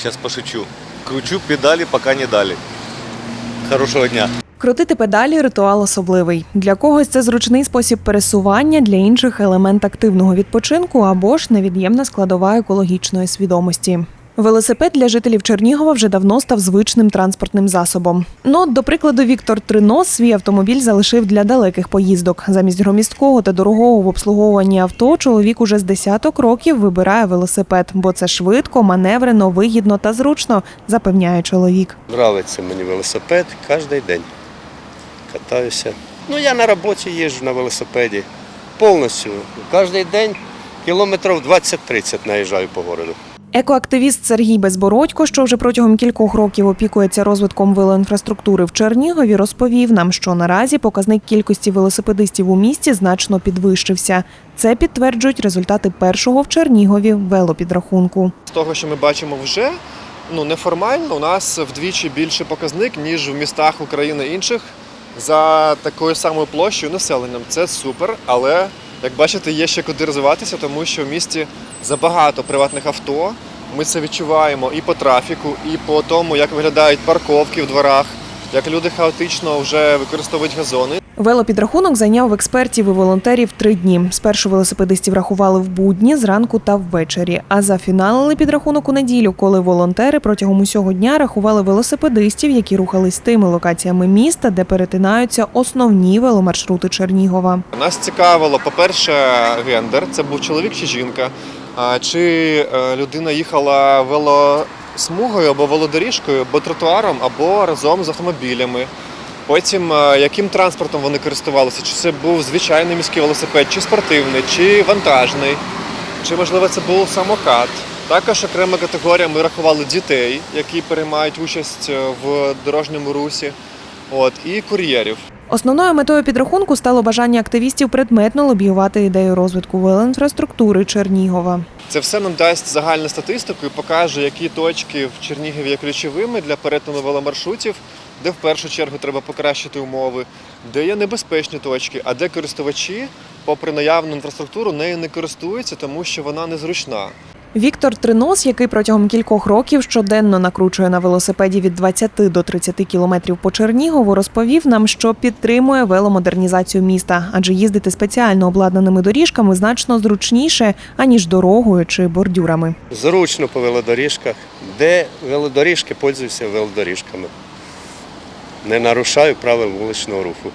Сейчас пошучу. Кручу педали, пока не дали. Хорошего дня. Крутити педалі ритуал особливий. Для когось це зручний спосіб пересування, для інших елемент активного відпочинку або ж невід'ємна складова екологічної свідомості. Велосипед для жителів Чернігова вже давно став звичним транспортним засобом. Ну, до прикладу, Віктор Тринос свій автомобіль залишив для далеких поїздок. Замість громісткого та дорогого в обслуговуванні авто чоловік уже з десяток років вибирає велосипед, бо це швидко, маневрено, вигідно та зручно, запевняє чоловік. Нравиться мені велосипед кожен день. Катаюся. Ну, я на роботі їжджу на велосипеді. Повністю. Кожен день кілометрів 20-30 наїжджаю по городу. Екоактивіст Сергій Безбородько, що вже протягом кількох років опікується розвитком велоінфраструктури в Чернігові, розповів нам, що наразі показник кількості велосипедистів у місті значно підвищився. Це підтверджують результати першого в Чернігові велопідрахунку. З того, що ми бачимо вже, ну неформально, у нас вдвічі більший показник, ніж в містах України інших за такою самою площею населенням. Це супер, але як бачите, є ще куди розвиватися, тому що в місті забагато приватних авто. Ми це відчуваємо і по трафіку, і по тому, як виглядають парковки в дворах, як люди хаотично вже використовують газони. Велопідрахунок зайняв експертів і волонтерів три дні. Спершу велосипедистів рахували в будні, зранку та ввечері. А зафіналили підрахунок у неділю, коли волонтери протягом усього дня рахували велосипедистів, які рухались тими локаціями міста, де перетинаються основні веломаршрути Чернігова. Нас цікавило, по-перше, гендер, це був чоловік чи жінка, чи е, людина їхала велосмугою або велодоріжкою, або тротуаром, або разом з автомобілями. Потім, е, яким транспортом вони користувалися, чи це був звичайний міський велосипед, чи спортивний, чи вантажний, чи можливо це був самокат. Також окрема категорія ми рахували дітей, які приймають участь е, в дорожньому русі, от, і кур'єрів. Основною метою підрахунку стало бажання активістів предметно лобіювати ідею розвитку велоінфраструктури Чернігова. Це все нам дасть загальну статистику і покаже, які точки в Чернігові є ключовими для перетину веломаршрутів, де в першу чергу треба покращити умови, де є небезпечні точки, а де користувачі, попри наявну інфраструктуру, нею не користуються, тому що вона незручна. Віктор Тринос, який протягом кількох років щоденно накручує на велосипеді від 20 до 30 кілометрів по Чернігову, розповів нам, що підтримує веломодернізацію міста, адже їздити спеціально обладнаними доріжками значно зручніше аніж дорогою чи бордюрами. Зручно по велодоріжках. Де велодоріжки, пользуюся велодоріжками. Не нарушаю правил вуличного руху.